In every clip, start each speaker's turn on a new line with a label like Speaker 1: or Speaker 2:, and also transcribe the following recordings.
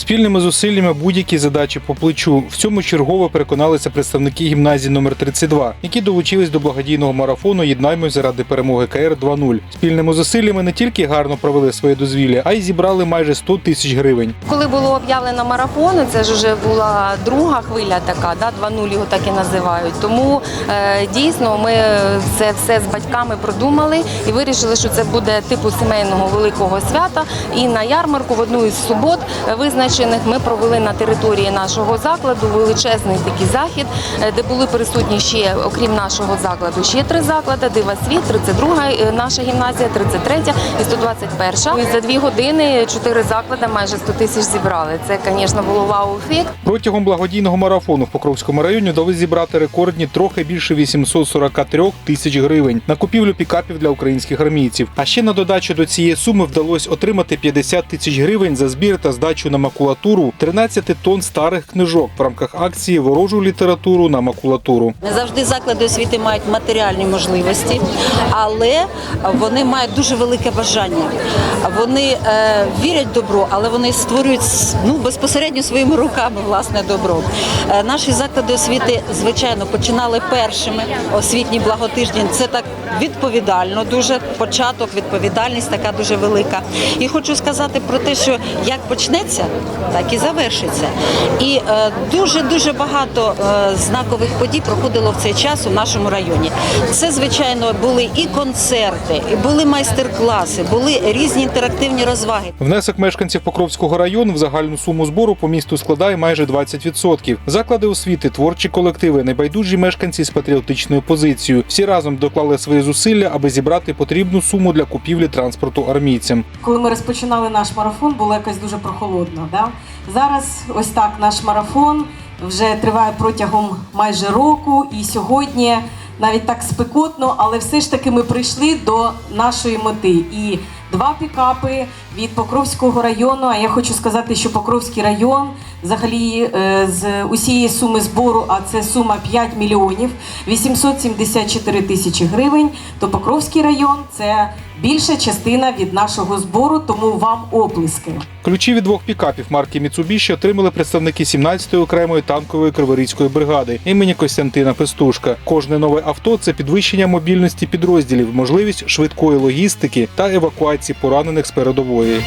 Speaker 1: Спільними зусиллями будь-які задачі по плечу. В цьому чергово переконалися представники гімназії номер 32 які долучились до благодійного марафону Єднаймось заради перемоги КР 2.0. Спільними зусиллями не тільки гарно провели своє дозвілля, а й зібрали майже 100 тисяч гривень.
Speaker 2: Коли було об'явлено марафон, це ж вже була друга хвиля така, да, 2.0 його так і називають. Тому е, дійсно ми це все з батьками продумали і вирішили, що це буде типу сімейного великого свята. І на ярмарку в одну із субот е, визначених ми провели на території нашого закладу величезний такий захід, е, де були присутні ще, окрім нашого закладу, ще три заклади: Дива Світ, 32 е, наша гімназія, 33 і 121. І за дві години чотири заклади майже 100 тисяч зібрали. Це, звісно, було вау-ефект.
Speaker 1: Протягом благодійного марафону в Покровському районі вдалося зібрати рекордні трохи більше 843 тисяч гривень на купівлю пікапів для українських армійців. А ще на додачу до цієї суми вдалося отримати 50 тисяч гривень за збір та здачу на макулатуру 13 тонн старих книжок в рамках акції Ворожу літературу на макулатуру.
Speaker 3: Не завжди заклади освіти мають матеріальні можливості, але вони мають дуже велике бажання. Вони е, вірять в добро, але вони створюють ну, безпосередньо своїми руками власне добро. Е, наші заклади освіти, звичайно, починали першими. Освітній благотиждень це так відповідально. Дуже початок, відповідальність така дуже велика. І хочу сказати про те, що як почнеться, так і завершиться. І е, дуже дуже багато е, знакових подій проходило в цей час у нашому районі. Це звичайно були і концерти, і були майстер-класи, були різні інтерактивні розваги.
Speaker 1: Внесок мешканців Покровського району в загальну суму збору по місту складає майже 20%. Заклади освіти, творчі колективи, небайдужі мешканці з патріотичною позицією. Всі разом доклали свої зусилля, аби зібрати потрібну суму для купівлі транспорту армійцям.
Speaker 4: Коли ми розпочинали наш марафон, було якось дуже прохолодно. Да? Зараз ось так наш марафон вже триває протягом майже року, і сьогодні навіть так спекотно, але все ж таки ми прийшли до нашої мети. І два пікапи від Покровського району. А я хочу сказати, що Покровський район взагалі е, з усієї суми збору, а це сума 5 мільйонів 874 тисячі гривень, то Покровський район це більша частина від нашого збору, тому вам оплески.
Speaker 1: Ключі від двох пікапів марки Mitsubishi отримали представники 17-ї окремої танкової криворізької бригади імені Костянтина Пестушка. Кожне нове авто це підвищення мобільності підрозділів, можливість швидкої логістики та евакуації поранених з передової.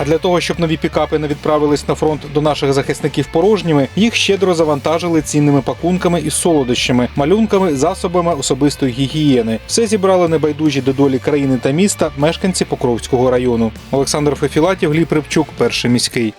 Speaker 1: А для того, щоб нові пікапи не відправились на фронт до наших захисників порожніми, їх щедро завантажили цінними пакунками і солодощами, малюнками, засобами особистої гігієни. Все зібрали небайдужі до долі країни та міста мешканці Покровського району. Олександр Фефілатів, Гліб Рибчук, перший міський.